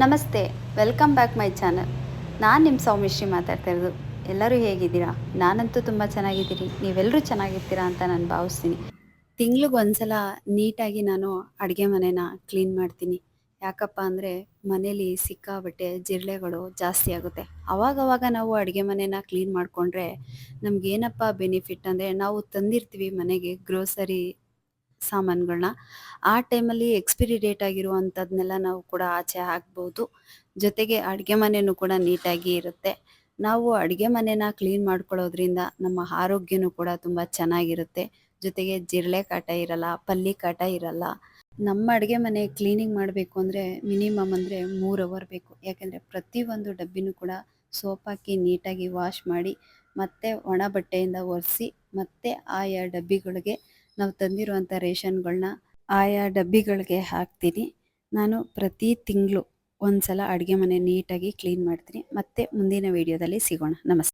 ನಮಸ್ತೆ welcome back my channel ನಾನು ನಿಮ್ಮ ಸೌಮಿಶ್ರೀ ಮಾತಾಡ್ತಾ ಇರೋದು. ಎಲ್ಲರೂ ಹೇಗಿದ್ದೀರಾ? ನಾನಂತೂ ತುಂಬ ಚೆನ್ನಾಗಿದ್ದೀರಿ ನೀವೆಲ್ಲರೂ ಚೆನ್ನಾಗಿರ್ತೀರಾ ಅಂತ ನಾನು ಭಾವಿಸ್ತೀನಿ. ತಿಂಗ್ಳಿಗೆ ಒಂದ್ಸಲ ನೀಟಾಗಿ ನಾನು ಅಡುಗೆ ಮನೇನ ಕ್ಲೀನ್ ಮಾಡ್ತೀನಿ. ಯಾಕಪ್ಪ ಅಂದರೆ ಮನೇಲಿ ಸಿಕ್ಕಾಬಟ್ಟೆ ಜಿರಳೆಗಳು ಜಾಸ್ತಿ ಆಗುತ್ತೆ. ಅವಾಗವಾಗ ನಾವು ಅಡುಗೆ ಮನೇನ ಕ್ಲೀನ್ ಮಾಡಿಕೊಂಡ್ರೆ ನಮಗೇನಪ್ಪ ಬೆನಿಫಿಟ್ ಅಂದರೆ ನಾವು ತಂದಿರ್ತೀವಿ ಮನೆಗೆ ಗ್ರೋಸರಿ ಸಾಮಾನುಗಳನ್ನ ಆ ಟೈಮಲ್ಲಿ ಎಕ್ಸ್ಪಿರಿ ಡೇಟ್ ಆಗಿರುವಂಥದ್ನೆಲ್ಲ ನಾವು ಕೂಡ ಆಚೆ ಹಾಕ್ಬೋದು. ಜೊತೆಗೆ ಅಡುಗೆ ಮನೆಯೂ ಕೂಡ ನೀಟಾಗಿ ಇರುತ್ತೆ. ನಾವು ಅಡುಗೆ ಮನೆನ ಕ್ಲೀನ್ ಮಾಡ್ಕೊಳ್ಳೋದ್ರಿಂದ ನಮ್ಮ ಆರೋಗ್ಯನೂ ಕೂಡ ತುಂಬ ಚೆನ್ನಾಗಿರುತ್ತೆ. ಜೊತೆಗೆ ಜಿರಳೆ ಕಾಟ ಇರಲ್ಲ, ಪಲ್ಲಿ ಕಾಟ ಇರಲ್ಲ. ನಮ್ಮ ಅಡುಗೆ ಮನೆ ಕ್ಲೀನಿಂಗ್ ಮಾಡಬೇಕು ಅಂದರೆ ಮಿನಿಮಮ್ ಅಂದರೆ ಮೂರು ಅವರ್ ಬೇಕು. ಯಾಕೆಂದರೆ ಪ್ರತಿಯೊಂದು ಡಬ್ಬಿನೂ ಕೂಡ ಸೋಪ್ ಹಾಕಿ ನೀಟಾಗಿ ವಾಶ್ ಮಾಡಿ ಮತ್ತೆ ಒಣ ಬಟ್ಟೆಯಿಂದ ಒರೆಸಿ ಮತ್ತೆ ಆಯಾ ಡಬ್ಬಿಗಳಿಗೆ ನಾವು ತಂದಿರುವಂಥ ರೇಷನ್ಗಳನ್ನ ಆಯಾ ಡಬ್ಬಿಗಳಿಗೆ ಹಾಕ್ತೀನಿ. ನಾನು ಪ್ರತಿ ತಿಂಗಳು ಒಂದ್ಸಲ ಅಡುಗೆ ಮನೆ ನೀಟಾಗಿ ಕ್ಲೀನ್ ಮಾಡ್ತೀನಿ. ಮತ್ತೆ ಮುಂದಿನ ವಿಡಿಯೋದಲ್ಲಿ ಸಿಗೋಣ. ನಮಸ್ತೆ.